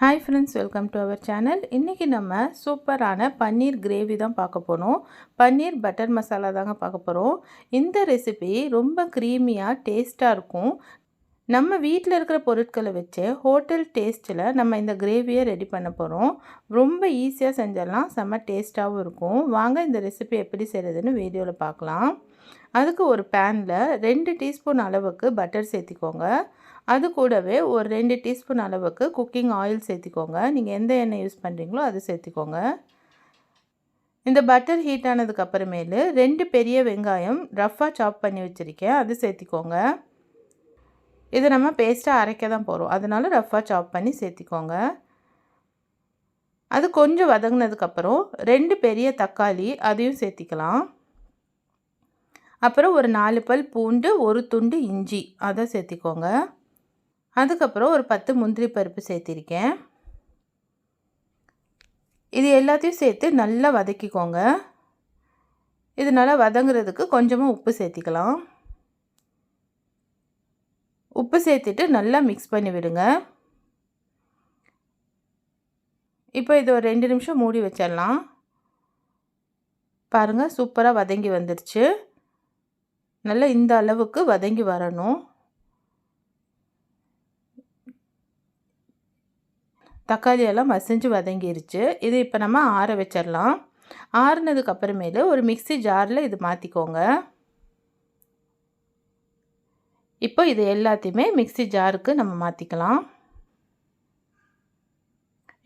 Hi friends welcome to our channel இன்றைக்கி நம்ம சூப்பரான பன்னீர் கிரேவி தான் பார்க்க போகிறோம் பன்னீர் பட்டர் மசாலா தாங்க பார்க்க போகிறோம் இந்த ரெசிபி ரொம்ப க்ரீமியாக டேஸ்ட்டாக இருக்கும். நம்ம வீட்டில் இருக்கிற பொருட்களை வச்சு ஹோட்டல் டேஸ்ட்டில் நம்ம இந்த கிரேவியை ரெடி பண்ண போகிறோம் ரொம்ப ஈஸியாக செஞ்சிடலாம். செம்ம டேஸ்ட்டாகவும் இருக்கும். வாங்க இந்த ரெசிபி எப்படி செய்கிறதுன்னு வீடியோவில் பார்க்கலாம் அதுக்கு ஒரு பேனில் ரெண்டு டீஸ்பூன் அளவுக்கு பட்டர் சேர்த்திக்கோங்க. அது கூடவே ஒரு ரெண்டு டீஸ்பூன் அளவுக்கு குக்கிங் ஆயில் சேர்த்திக்கோங்க. நீங்கள் எந்த எண்ணெய் யூஸ் பண்ணுறீங்களோ அது சேர்த்திக்கோங்க. இந்த பட்டர் ஹீட் ஆனதுக்கு அப்புறமேலு ரெண்டு பெரிய வெங்காயம் ரஃப்பாக சாப் பண்ணி வச்சுருக்கேன். அது சேர்த்திக்கோங்க. இது நம்ம பேஸ்ட்டாக அரைக்க தான் போகிறோம் அதனால ரஃப்பாக சாப் பண்ணி சேர்த்திக்கோங்க. அது கொஞ்சம் வதங்கினதுக்கப்புறம் ரெண்டு பெரிய தக்காளி அதையும் சேர்த்திக்கலாம். அப்புறம் ஒரு நாலு பல் பூண்டு ஒரு துண்டு இஞ்சி அதை சேர்த்திக்கோங்க. அதுக்கப்புறம் ஒரு பத்து முந்திரி பருப்பு சேர்த்திருக்கேன். இது எல்லாத்தையும் சேர்த்து நல்லா வதக்கிக்கோங்க. இது நல்லா வதங்குறதுக்கு கொஞ்சமாக உப்பு சேர்த்திக்கலாம். உப்பு சேர்த்துட்டு நல்லா மிக்ஸ் பண்ணி விடுங்க. இப்போ இது ஒரு ரெண்டு நிமிஷம் மூடி வச்சிடலாம். பாருங்கள் சூப்பராக வதங்கி வந்துடுச்சு நல்லா இந்த அளவுக்கு வதங்கி வரணும். தக்காளியெல்லாம் மசிஞ்சு வதங்கிருச்சு. இது இப்போ நம்ம ஆற வச்சிடலாம். ஆறுனதுக்கு அப்புறமேலு ஒரு மிக்சி ஜாரில் இது மாற்றிக்கோங்க இப்போ இது எல்லாத்தையுமே மிக்சி ஜாருக்கு நம்ம மாற்றிக்கலாம்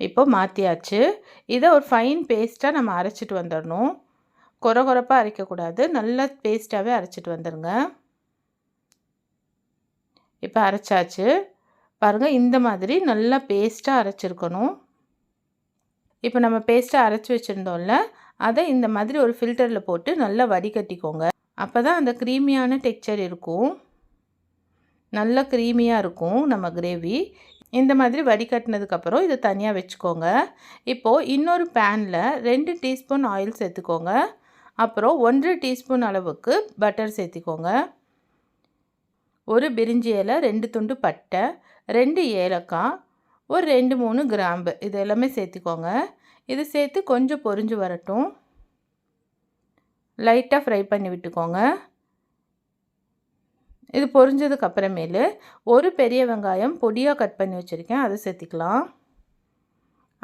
இப்போ மாற்றியாச்சு இதை ஒரு ஃபைன் பேஸ்ட்டாக நம்ம அரைச்சிட்டு வந்துடணும். குறை குறைப்பாக அரைக்கக்கூடாது. நல்ல பேஸ்ட்டாகவே அரைச்சிட்டு வந்துடுங்க இப்போ அரைச்சாச்சு. பாருங்கள் இந்த மாதிரி நல்லா பேஸ்ட்டாக அரைச்சிருக்கணும். இப்போ நம்ம பேஸ்ட்டாக அரைச்சி வச்சுருந்தோம்ல அதை இந்த மாதிரி ஒரு ஃபில்டரில் போட்டு நல்லா வடிகட்டிக்கோங்க. அப்போ தான் அந்த க்ரீமியான டெக்ஸ்சர் இருக்கும். நல்ல க்ரீமியாக இருக்கும் நம்ம கிரேவி இந்த மாதிரி வடிகட்டினதுக்கப்புறம் இதை தனியாக வச்சுக்கோங்க. இப்போது இன்னொரு பேனில் ரெண்டு டீஸ்பூன் ஆயில் சேர்த்துக்கோங்க. அப்புறம் ஒன்றரை டீஸ்பூன் அளவுக்கு பட்டர் சேர்த்திக்கோங்க. ஒரு பிரிஞ்சி இலை ரெண்டு துண்டு பட்டை ரெண்டு ஏலக்காய் ஒரு ரெண்டு மூணு கிராம்பு. இது எல்லாமே சேர்த்திக்கோங்க. இது சேர்த்து கொஞ்சம் பொரிஞ்சு வரட்டும். லைட்டாக ஃப்ரை பண்ணி விட்டுக்கோங்க. இது பொரிஞ்சதுக்கு அப்புறமேலு ஒரு பெரிய வெங்காயம் பொடியாக கட் பண்ணி வச்சுருக்கேன். அதை சேர்த்திக்கலாம்.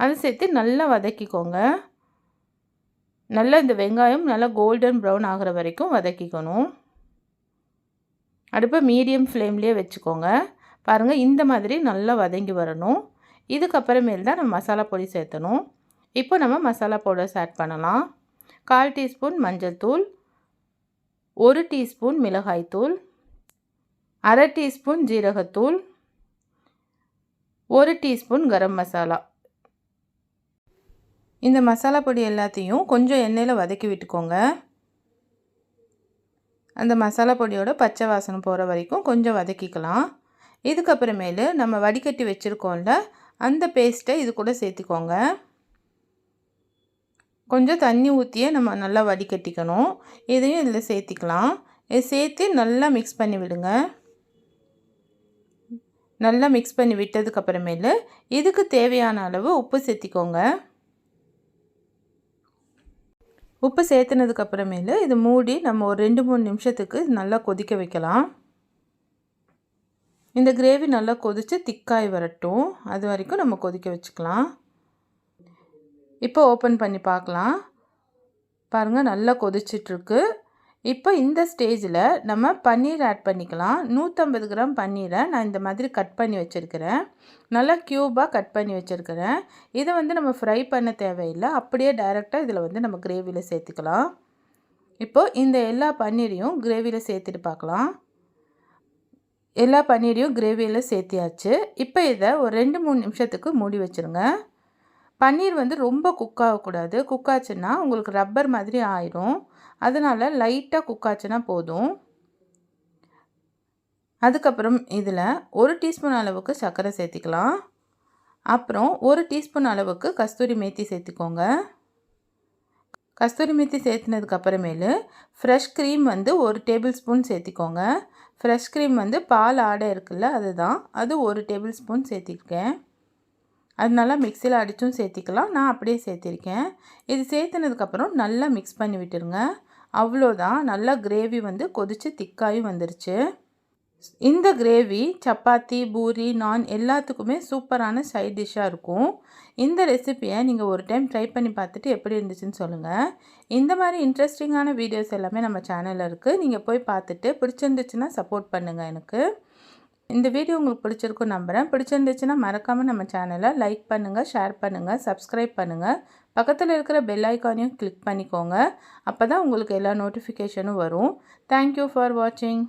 அதை சேர்த்து நல்லா வதக்கிக்கோங்க. நல்லா இந்த வெங்காயம் நல்லா கோல்டன் ப்ரௌன் ஆகிற வரைக்கும் வதக்கிக்கணும். அடுப்பை மீடியம் ஃப்ளேம்லேயே வச்சுக்கோங்க. பாருங்கள் இந்த மாதிரி நல்லா வதங்கி வரணும். இதுக்கப்புறமேல் தான் நம்ம மசாலா பொடி சேர்த்தணும். இப்போ நம்ம மசாலா பவுடர்ஸ் ஆட் பண்ணலாம். கால் டீஸ்பூன் மஞ்சள் தூள் ஒரு டீஸ்பூன் மிளகாய்த்தூள் அரை டீஸ்பூன் ஜீரகத்தூள் ஒரு டீஸ்பூன் கரம் மசாலா. இந்த மசாலா பொடி எல்லாத்தையும் கொஞ்சம் எண்ணெயில் வதக்கி விட்டுக்கோங்க. அந்த மசாலா பொடியோட பச்சை வாசனை போகிற வரைக்கும் கொஞ்சம் வதக்கிக்கலாம். இதுக்கப்புறமேலு நம்ம வடிகட்டி வச்சுருக்கோம்ல அந்த பேஸ்ட்டை இது கூட சேர்த்திக்கோங்க. கொஞ்சம் தண்ணி ஊற்றியே நம்ம நல்லா வடிகட்டிக்கணும். இதையும் இதில் சேர்த்திக்கலாம். இது சேர்த்து நல்லா மிக்ஸ் பண்ணி விடுங்க. நல்லா மிக்ஸ் பண்ணி விட்டதுக்கப்புறமேலு இதுக்கு தேவையான அளவு உப்பு சேர்த்திக்கோங்க. உப்பு சேர்த்துனதுக்கப்புறமேலு இது மூடி நம்ம ஒரு ரெண்டு மூணு நிமிஷத்துக்கு நல்லா கொதிக்க வைக்கலாம். இந்த கிரேவி நல்லா கொதித்து திக்காய் வரட்டும். அது வரைக்கும் நம்ம கொதிக்க வச்சுக்கலாம். இப்போ ஓப்பன் பண்ணி பார்க்கலாம். பாருங்கள் நல்லா கொதிச்சிட்ருக்கு இப்போ இந்த ஸ்டேஜில் நம்ம பன்னீர் ஆட் பண்ணிக்கலாம். நூற்றம்பது கிராம் பன்னீரை நான் இந்த மாதிரி கட் பண்ணி வச்சுருக்கிறேன். நல்லா க்யூபாக கட் பண்ணி வச்சுருக்கிறேன். இதை வந்து நம்ம ஃப்ரை பண்ண தேவையில்லை. அப்படியே டைரெக்டாக இதில் வந்து நம்ம கிரேவியில் சேர்த்துக்கலாம். இப்போது இந்த எல்லா பன்னீரையும் கிரேவியில் சேர்த்துட்டு பார்க்கலாம். எல்லா பன்னீரையும் கிரேவியில் சேர்த்தியாச்சு. இப்போ இதை ஒரு ரெண்டு மூணு நிமிஷத்துக்கு மூடி வச்சுருங்க. பன்னீர் வந்து ரொம்ப குக் ஆகக்கூடாது. குக் ஆச்சுன்னா உங்களுக்கு ரப்பர் மாதிரி ஆயிரும். அதனால் லைட்டாக குக் ஆச்சுன்னா போதும். அதுக்கப்புறம் இதில் ஒரு டீஸ்பூன் அளவுக்கு சர்க்கரை சேர்த்திக்கலாம். அப்புறம் ஒரு டீஸ்பூன் அளவுக்கு கஸ்தூரி மேத்தி சேர்த்துக்கோங்க. கஸ்தூரி மேத்தி சேர்த்துனதுக்கு அப்புறமேலு ஃப்ரெஷ் க்ரீம் வந்து ஒரு டேபிள் ஸ்பூன் சேர்த்திக்கோங்க. ஃப்ரெஷ் க்ரீம் வந்து பால் ஆடை இருக்குல்ல அதுதான். அது ஒரு டேபிள் ஸ்பூன் சேர்த்திருக்கேன் அதனால மிக்சியில் அடித்தும் சேர்த்திக்கலாம். நான் அப்படியே சேர்த்திருக்கேன். இது சேர்த்துனதுக்கப்புறம் நல்லா மிக்ஸ் பண்ணி விட்டுருங்க. அவ்வளோதான். நல்லா கிரேவி வந்து கொதித்து திக்காயும் வந்துருச்சு. இந்த கிரேவி சப்பாத்தி பூரி நான் எல்லாத்துக்குமே சூப்பரான சைட் டிஷ்ஷாக இருக்கும். இந்த ரெசிப்பியை நீங்கள் ஒரு டைம் ட்ரை பண்ணி பார்த்துட்டு எப்படி இருந்துச்சுன்னு சொல்லுங்கள் இந்த மாதிரி இன்ட்ரெஸ்டிங்கான வீடியோஸ் எல்லாமே நம்ம சேனலில் இருக்குது நீங்கள் போய் பார்த்துட்டு பிடிச்சிருந்துச்சுன்னா சப்போர்ட் பண்ணுங்கள் எனக்கு. இந்த வீடியோ உங்களுக்கு பிடிச்சிருக்கும் நம்புகிறேன் பிடிச்சிருந்துச்சுன்னா மறக்காமல் நம்ம சேனலை லைக் பண்ணுங்கள் ஷேர் பண்ணுங்கள் சப்ஸ்கிரைப் பண்ணுங்கள் பக்கத்தில் இருக்கிற பெல் ஐக்கானையும் கிளிக் பண்ணிக்கோங்க. அப்போ தான் உங்களுக்கு எல்லா நோட்டிஃபிகேஷனும் வரும். தேங்க்யூ ஃபார் வாட்சிங்